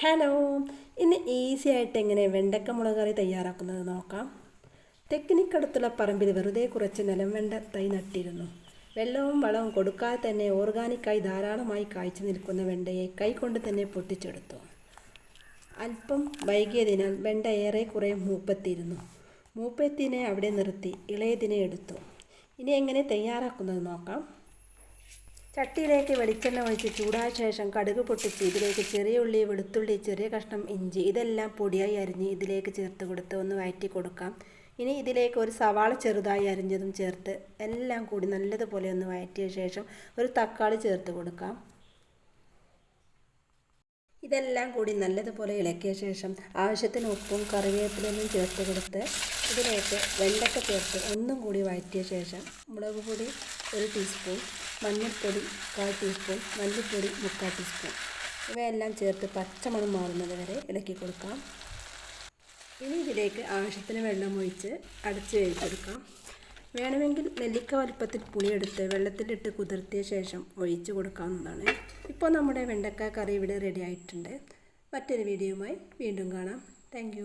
Hello ഇന്ന് easy ആയിട്ട് എങ്ങനെ വെണ്ടക്ക മുളക് കറി തയ്യാറാക്കുന്നത് നോക്കാം. തെക്കിനിക്കടുത്തുള്ള പറമ്പിൽ വെറുതെ കുറച്ച് നിലം വെണ്ട തൈ നട്ടിരുന്നു. വെള്ളവും വളവും കൊടുക്കാതെ തന്നെ ഓർഗാനിക്കായി ധാരാളമായി കായ്ച്ചു നിൽക്കുന്ന വെണ്ടയെ കൈകൊണ്ട് തന്നെ പൊട്ടിച്ചെടുത്തു. അല്പം വൈകിയതിനാൽ വെണ്ട ഏറെക്കുറെ മൂപ്പത്തിയിരുന്നു. മൂപ്പത്തിനെ അവിടെ നിർത്തി ഇളയതിനെ എടുത്തു. ഇനി എങ്ങനെ തയ്യാറാക്കുന്നത് നോക്കാം. ചട്ടിയിലേക്ക് വെളിച്ചെണ്ണ ഒഴിച്ച് ചൂടായ ശേഷം കടുക് പൊട്ടിച്ച് ഇതിലേക്ക് ചെറിയ ഉള്ളി വെളുത്തുള്ളി ചെറിയ കഷ്ണം ഇഞ്ചി ഇതെല്ലാം പൊടിയായി അരിഞ്ഞ് ഇതിലേക്ക് ചേർത്ത് കൊടുത്ത് ഒന്ന് വഴറ്റി കൊടുക്കാം. ഇനി ഇതിലേക്ക് ഒരു സവാള ചെറുതായി അരിഞ്ഞതും ചേർത്ത് എല്ലാം കൂടി നല്ലതുപോലെ ഒന്ന് വഴറ്റിയ ശേഷം ഒരു തക്കാളി ചേർത്ത് കൊടുക്കാം. ഇതെല്ലാം കൂടി നല്ലതുപോലെ ഇളക്കിയ ശേഷം ആവശ്യത്തിന് ഉപ്പും കറിവേപ്പിലൊന്നും ചേർത്ത് കൊടുത്ത് ഇതിലേക്ക് വെണ്ടക്ക ചേർത്ത് ഒന്നും കൂടി വഴറ്റിയ ശേഷം മുളക് പൊടി ഒരു ടീസ്പൂൺ മഞ്ഞൾപ്പൊടി കാൽ ടീസ്പൂൺ മല്ലിപ്പൊടി മുക്കാൽ ടീസ്പൂൺ. ഇവയെല്ലാം ചേർത്ത് പച്ചമണം മാറുന്നത് വരെ ഇളക്കി കൊടുക്കാം. ഇനി ഇതിലേക്ക് ആവശ്യത്തിന് വെള്ളം ഒഴിച്ച് അടച്ച് വേവിച്ചെടുക്കാം. വേണമെങ്കിൽ നെല്ലിക്ക വലുപ്പത്തിൽ പുളിയെടുത്ത് വെള്ളത്തിലിട്ട് കുതിർത്തിയ ശേഷം ഒഴിച്ച് കൊടുക്കാവുന്നതാണ്. ഇപ്പോൾ നമ്മുടെ വെണ്ടക്ക കറി ഇവിടെ റെഡി ആയിട്ടുണ്ട്. മറ്റൊരു വീഡിയോയുമായി വീണ്ടും കാണാം. താങ്ക്